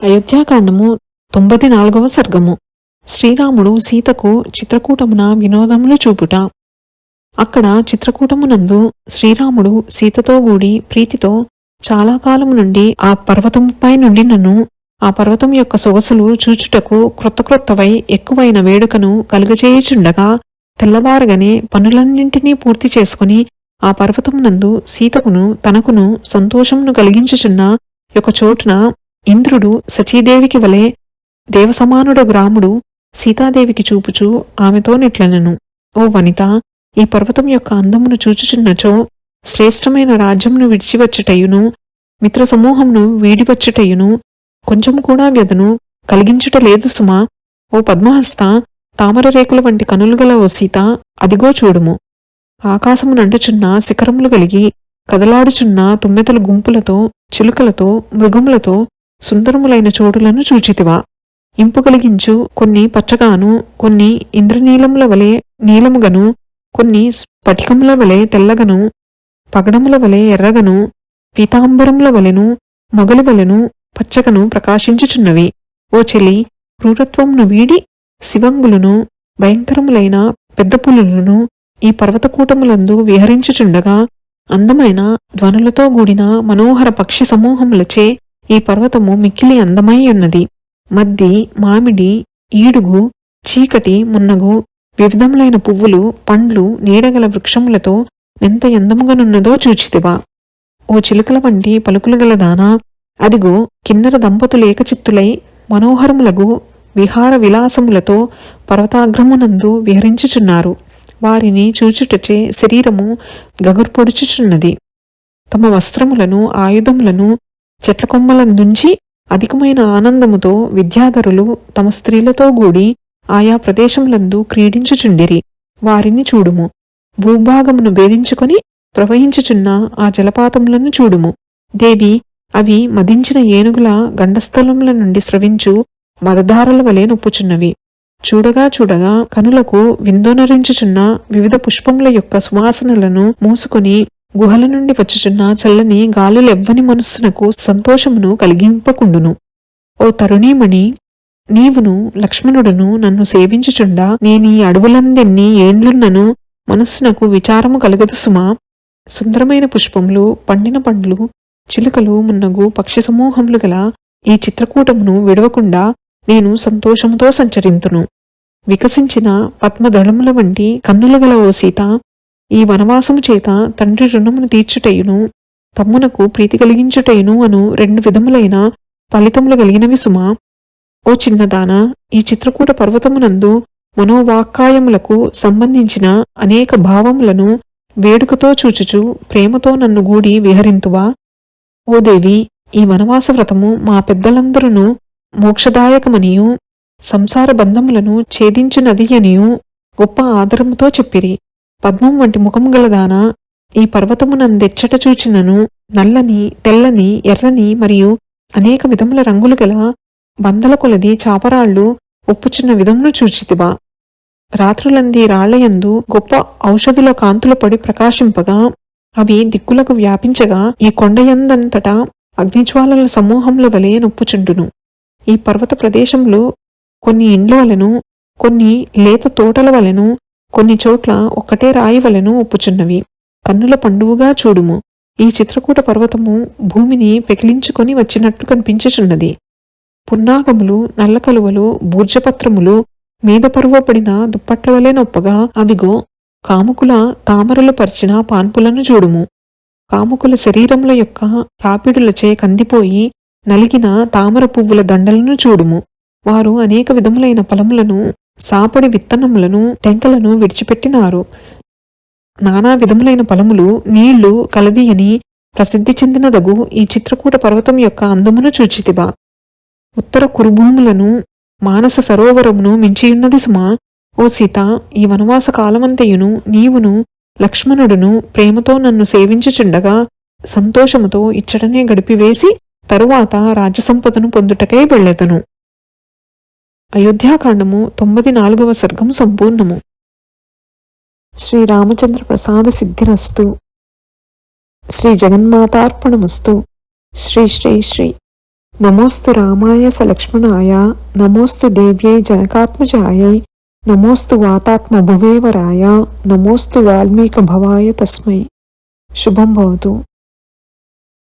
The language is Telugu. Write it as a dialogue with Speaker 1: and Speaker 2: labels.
Speaker 1: అయోధ్యాకాండము తొంభై నాలుగవ సర్గము. శ్రీరాముడు సీతకు చిత్రకూటమున వినోదములు చూపుట. అక్కడ చిత్రకూటమునందు శ్రీరాముడు సీతతో గూడి ప్రీతితో చాలా కాలము నుండి ఆ పర్వతముపై నుండి నన్ను ఆ పర్వతం యొక్క సొగసులు చూచుటకు క్రొత్త క్రొత్తవై ఎక్కువైన వేడుకను కలుగజేయుచుండగా తెల్లవారగానే పనులన్నింటినీ పూర్తి చేసుకుని ఆ పర్వతమునందు సీతకును తనకును సంతోషమును కలిగించుచున్న ఒక చోటున ఇంద్రుడు సచీదేవికి వలె దేవసమానుడు రాముడు సీతాదేవికి చూపుచూ ఆమెతో నెట్లనెను. ఓ వనిత ఈ పర్వతం యొక్క అందమును చూచుచున్నచో శ్రేష్టమైన రాజ్యమును విడిచివచ్చుటయును మిత్రసమూహంను వీడివచ్చుటయును కొంచెం కూడా వ్యధను కలిగించుట లేదు సుమా. ఓ పద్మహస్త తామర రేకుల వంటి కనులు గల ఓ సీత అదిగో చూడుము. ఆకాశము నండుచున్న శిఖరములు కలిగి కదలాడుచున్న తుమ్మెతల గుంపులతో చిలుకలతో మృగములతో సుందరములైన చోటులను చూచితివా. ఇంపు కలిగించు కొన్ని పచ్చగాను కొన్ని ఇంద్రనీలముల వలె నీలముగను కొన్ని స్ఫటికముల వలె తెల్లగను పగడముల వలె ఎర్రగను పీతాంబరముల వలెను మొగలు వలెను పచ్చగను ప్రకాశించుచున్నవి. ఓ చెలి క్రూరత్వమును వీడి శివంగులను భయంకరములైన పెద్ద పులులను ఈ పర్వతకూటములందు విహరించుచుండగా అందమైన ధ్వనులతో కూడిన మనోహర పక్షి సమూహములచే ఈ పర్వతము మిక్కిలి అందమై ఉన్నది. మద్ది మామిడి ఈడుగు చీకటి మున్నగు వివిధములైన పువ్వులు పండ్లు నీడగల వృక్షములతో ఎంత ఎందముగానున్నదో చూచితివా. ఓ చిలుకల వంటి పలుకులు గల దానా అదిగో కిన్నర దంపతులు ఏకచిత్తులై మనోహరములగు విహార విలాసములతో పర్వతాగ్రమునందు విహరించుచున్నారు. వారిని చూచుటచే శరీరము గగుర్పొడుచుచున్నది. తమ వస్త్రములను ఆయుధములను చెట్ల కొమ్మలందుంచి అధికమైన ఆనందముతో విద్యాధరులు తమ స్త్రీలతో గూడి ఆయా ప్రదేశములందు క్రీడించుచుండిరి. వారిని చూడుము. భూభాగమును భేదించుకొని ప్రవహించుచున్న ఆ జలపాతములను చూడుము. దేవి అవి మదించిన ఏనుగుల గండస్థలముల నుండి స్రవించు మదధారల వలె నొప్పుచున్నవి. చూడగా చూడగా కనులకు విందోనరించుచున్న వివిధ పుష్పముల యొక్క సువాసనలను మూసుకొని గుహల నుండి వచ్చుచున్న చల్లని గాలులెవ్వని మనస్సునకు సంతోషమును కలిగింపకుండును. ఓ తరుణీమణి నీవును లక్ష్మణుడును నన్ను సేవించుచుండా నేనీ అడవులందెన్ని ఏండ్లున్నను మనస్సునకు విచారము కలగదు సుమా. సుందరమైన పుష్పములు పండిన పండ్లు చిలుకలు మున్నగు పక్షి సమూహములు గల ఈ చిత్రకూటమును విడవకుండా నేను సంతోషముతో సంచరింతును. వికసించిన పద్మదళముల వంటి కన్నుల గల ఓ సీత ఈ వనవాసము చేత తండ్రి రుణమును తీర్చుటయును తమ్మునకు ప్రీతి కలిగించుటయును అను రెండు విధములైన ఫలితములు కలిగినవి సుమా. ఓ చిన్నదాన ఈ చిత్రకూట పర్వతమునందు మనోవాక్కాయములకు సంబంధించిన అనేక భావములను వేడుకతో చూచుచు ప్రేమతో నన్ను గూడి విహరింతువా? ఓ దేవి ఈ వనవాస వ్రతము మా పెద్దలందరూ మోక్షదాయకమనియు సంసార బంధములను ఛేదించునది అనియు గొప్ప ఆదరముతో చెప్పిరి. పద్మం వంటి ముఖం గలదాన ఈ పర్వతమునందెచ్చట చూచినను నల్లని తెల్లని ఎర్రని మరియు అనేక విధముల రంగులు గల బందల కొలది చాపరాళ్ళు ఒప్పుచున్న విధమును చూచితివా. రాత్రులంది రాళ్ళయందు గొప్ప ఔషధుల కాంతుల పడి ప్రకాశింపగా అవి దిక్కులకు వ్యాపించగా ఈ కొండయందంతటా అగ్నిజ్వాలల సమూహముల వలె నొప్పుచుండును. ఈ పర్వత ప్రదేశంలో కొన్ని ఇండ్ల వలెను కొన్ని లేత తోటల వలెను కొన్ని చోట్ల ఒక్కటే రాయి వలెను ఒప్పుచున్నవి. కన్నుల పండువుగా చూడుము. ఈ చిత్రకూట పర్వతము భూమిని పెకిలించుకొని వచ్చినట్లు కనిపించుచున్నది. పున్నాగములు నల్లకలువలు బూర్జపత్రములు మీద పరువపడిన దుప్పట్ల వలె నొప్పగా అవిగో కాముకుల తామరలు పరిచిన పాన్పులను చూడుము. కాముకుల శరీరముల యొక్క రాపిడులచే కందిపోయి నలిగిన తామర పువ్వుల దండలను చూడుము. వారు అనేక విధములైన ఫలములను సాపడి విత్తనములను టెంకలను విడిచిపెట్టినారు. నానా విధములైన పొలములు నీళ్ళు కలదీయని ప్రసిద్ధి చెందినదగు ఈ చిత్రకూట పర్వతం యొక్క అందమును చూచితివా. ఉత్తర కురుభూములను మానస సరోవరమును మించియున్నది సుమా ఓ సీత ఈ వనవాస కాలమంతయును నీవును లక్ష్మణుడును ప్రేమతో నన్ను సేవించుచుండగా సంతోషముతో ఇచ్చటనే గడిపివేసి తరువాత రాజసంపదను పొందుటకై వెళ్ళెదను. అయోధ్యాకాండము తొమ్మిది నాలుగవ సర్గం సంపూర్ణము. శ్రీరామచంద్ర ప్రసాద సిద్ధిరస్తు. శ్రీ జగన్మాతార్పణమస్తు. శ్రీ శ్రీ శ్రీ. నమోస్తు రామాయ సలక్ష్మణాయ నమోస్తు దేవ్యై జనకాత్మజాయై నమోస్తు వాతాత్మ భువేవరాయ నమోస్తు వాల్మీక భవాయ తస్మై. శుభం భవతు.